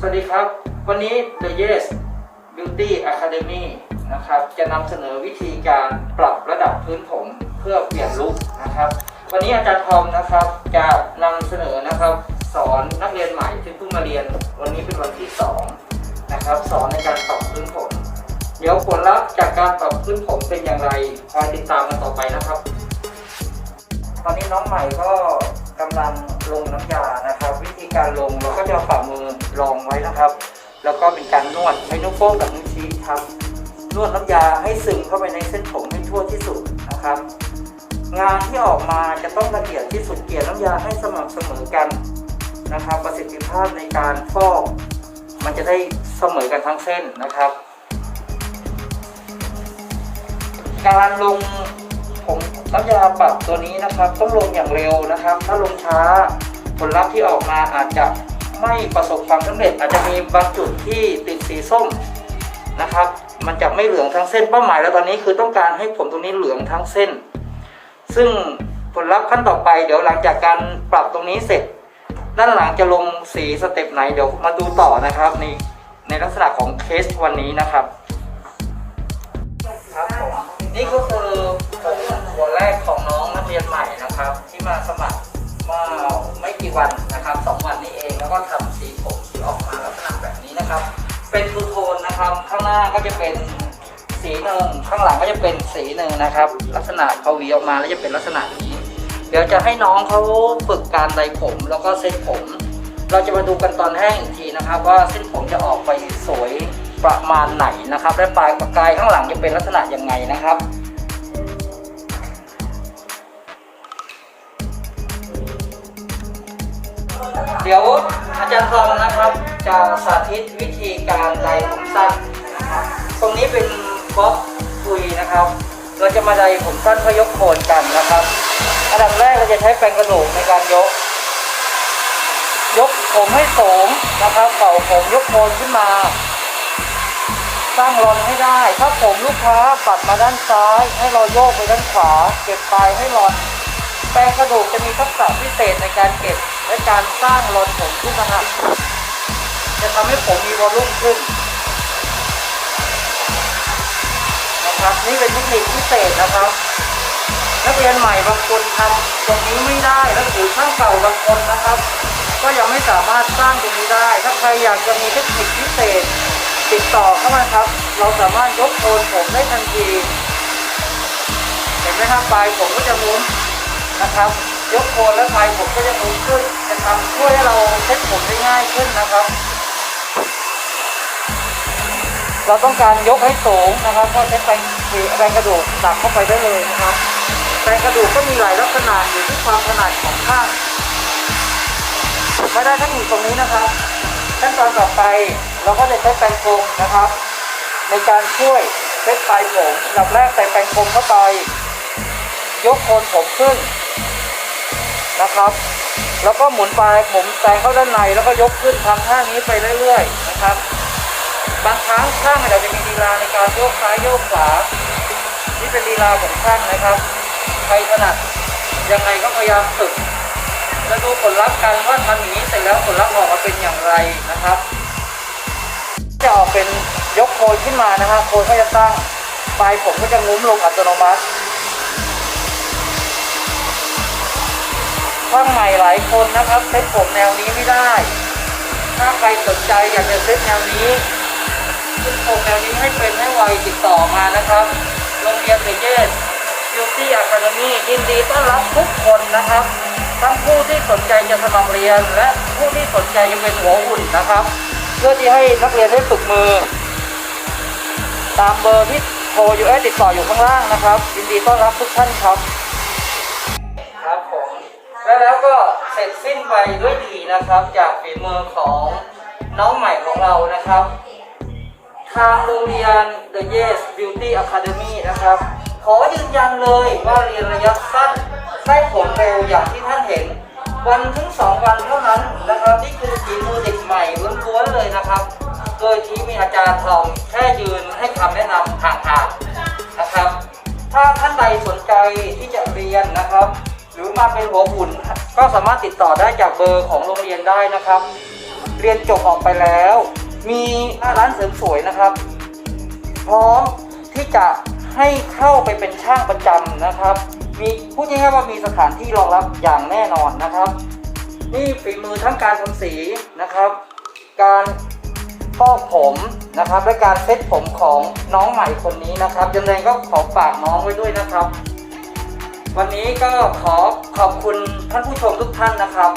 สวัสดีครับ วันนี้ The Yes Beauty Academy นะครับจะนำเสนอวิธีการปรับระดับพื้นผมเพื่อเปลี่ยนลุคนะครับ วันนี้อาจารย์ทอมนะครับจะนำเสนอนะครับสอนนักเรียนใหม่ที่เพิ่งมาเรียน วันนี้เป็นวันที่2นะครับสอนในการปรับพื้นผม เดี๋ยวผลลัพธ์จากการปรับพื้นผมเป็นอย่างไรคอยติดตามกันต่อไปนะครับ ตอนนี้น้องใหม่ก็กำลังลงน้ำยานะครับ วิธีการลงเราก็จะฝ่ามือ รองไว้นะครับ แล้วก็เป็นการนวดใช้นิ้วโป้งกับนิ้วชี้ครับ นวดน้ำยาให้ซึมเข้าไปในเส้นผมให้ทั่วที่สุดนะครับ งานที่ออกมาจะต้องละเอียดที่สุดเกลี่ยน้ำยาให้สม่ำเสมอกันนะครับ ประสิทธิภาพในการฟอก มันจะได้เสมอกันทั้งเส้นนะครับ การลงผมน้ำยาปรับตัวนี้นะครับ ต้องลงอย่างเร็วนะครับ ถ้าลงช้าผลลัพธ์ที่ออกมาอาจจะ ไม่ประสบความสำเร็จอาจจะมีบางจุดที่ติดสีส้มนะครับ มันจะไม่เหลืองทั้งเส้นเป้าหมายแล้วตอนนี้คือต้องการให้ผมตรงนี้เหลืองทั้งเส้น ซึ่งผลลัพธ์ขั้นต่อไปเดี๋ยวหลังจากการปรับตรงนี้เสร็จ ด้านหลังจะลงสีสเต็ปไหนเดี๋ยวมาดูต่อนะครับในในลักษณะของเคสวันนี้นะครับครับผมนี่ก็คือผมหัวแรกของน้องนักเรียนใหม่นะครับ ที่มาสมัครเมื่อไม่กี่วันนะครับสองวันนี้เอง ก็ทำสีผมที่ออกมาลักษณะแบบนี้นะครับ เป็นทูโทนนะครับ ข้างหน้าก็จะเป็นสีหนึ่งข้างหลังก็จะเป็นสีหนึ่งนะครับ ลักษณะเขาหวีออกมาแล้วจะเป็นลักษณะนี้ เดี๋ยวจะให้น้องเขาฝึกการไดผม แล้วก็เส้นผม เราจะมาดูกันตอนแห้งอีกทีนะครับ ว่าเส้นผมจะออกไปสวยประมาณไหนนะครับ และปลายปากกายข้างหลังจะเป็นลักษณะยังไงนะครับเดี๋ยว อาจารย์ทองนะครับ จะสาธิตวิธีการไดผมสั้นนะครับตรงนี้เป็นบล็อกคุยนะครับ เราจะมาไดผมสั้นเพื่อยกโคนกันนะครับอันดับแรกเราจะใช้แปรงกระดูกในการยก ยกผมให้สูงนะครับเป่าผมยกโคนขึ้นมา สร้างรอนให้ได้ ถ้าผมลูกค้าปัดมาด้านซ้าย ให้เราโยกไปด้านขวา เก็บปลายให้รอนแปรงกระดูกจะมีทักษะพิเศษในการเก็บ และการสร้างรอนผมขึ้นนะครับจะทำให้ผมมีวอลลุ่มขึ้นนะครับนี่เป็นเทคนิคพิเศษนะครับ นักเรียนใหม่บางคนทำตรงนี้ไม่ได้แล้วหรือช่างเก่าบางคนนะครับ ก็ยังไม่สามารถสร้างตรงนี้ได้ ถ้าใครอยากจะมีเทคนิคพิเศษ ติดต่อเข้ามาครับ เราสามารถยกโคนผมได้ทันที เห็นไหมครับปลายผมก็จะหมุนนะครับ ยกโคนแล้วปลายผมก็จะหมุนขึ้นจะทำช่วยให้เราเซ็ตผมได้ง่ายขึ้นนะครับ เราต้องการยกให้สูงนะครับก็ใช้แรงแรงกระดูกตักเข้าไปได้เลยนะครับแรงกระดูกก็มีหลายลักษณะอยู่ที่ความถนัดของข้างไม่ได้เทคนิคตรงนี้นะครับขั้นตอนต่อไปเราก็จะใช้แปรงโฟมนะครับ ในการช่วยเซ็ตปลายผมดับแรกใส่แปรงโฟมเข้าไป ยกโคนผมขึ้น นะครับ แล้วก็หมุนปลายผมแปรงเข้าด้านในแล้วก็ยกขึ้นทำท่านี้ไปเรื่อยๆนะครับ บางครั้งช่างเราจะมีลีลาในการโยกซ้ายโยกขวานี่เป็นลีลาของช่างนะครับ ใครถนัดยังไงก็พยายามฝึกแล้วดูผลลัพธ์กันว่าทำอย่างนี้เสร็จแล้วผลลัพธ์ออกมาเป็นอย่างไรนะครับ จะออกเป็นยกโคนขึ้นมานะฮะโคนก็จะตั้งปลายผมก็จะงุ้มลงอัตโนมัติ ช่างใหม่หลายคนนะครับเซ็ตผมแนวนี้ไม่ได้ ถ้าใครสนใจอยากจะเซ็ตแนวนี้ขึ้นผมแนวนี้ให้เป็นให้ไวติดต่อมานะครับโรงเรียนเบเจสบิวตี้อะคาเดมี่ยินดีต้อนรับทุกคนนะครับ ทั้งผู้ที่สนใจจะสมัครเรียน และผู้ที่สนใจจะเป็นหัวหุ่นนะครับ เพื่อที่ให้นักเรียนได้ฝึกมือ ตามเบอร์ที่โทรอยู่เอติดต่ออยู่ข้างล่างนะครับยินดีต้อนรับทุกท่านครับ แล้วแล้วก็เสร็จสิ้นไปด้วยดีนะครับ จากฝีมือของน้องใหม่ของเรานะครับ ทางโรงเรียน The Yes Beauty Academy นะครับ ขอยืนยันเลยว่าเรียนระยะสั้นได้ผลเร็วอย่างที่ท่านเห็น วันถึงสองวันเท่านั้นนะครับนี่คือฝีมือเด็กใหม่ล้วนๆเลยนะครับ โดยที่มีอาจารย์ทองแค่ยืนให้คำ มาเป็นหัวหุ่น ก็สามารถติดต่อได้จากเบอร์ของโรงเรียนได้นะครับ เรียนจบออกไปแล้ว มีร้านเสริมสวยนะครับ พร้อมที่จะให้เข้าไปเป็นช่างประจำนะครับ มีพูดง่ายๆว่ามีสถานที่รองรับอย่างแน่นอนนะครับ นี่ฝีมือทั้งการทำสีนะครับ การฟอกผมนะครับและการเซ็ตผมของน้องใหม่คนนี้นะครับยังไงก็ขอฝากน้องไว้ด้วยนะครับ วันนี้ก็ขอขอบคุณท่านผู้ชมทุกท่านนะครับ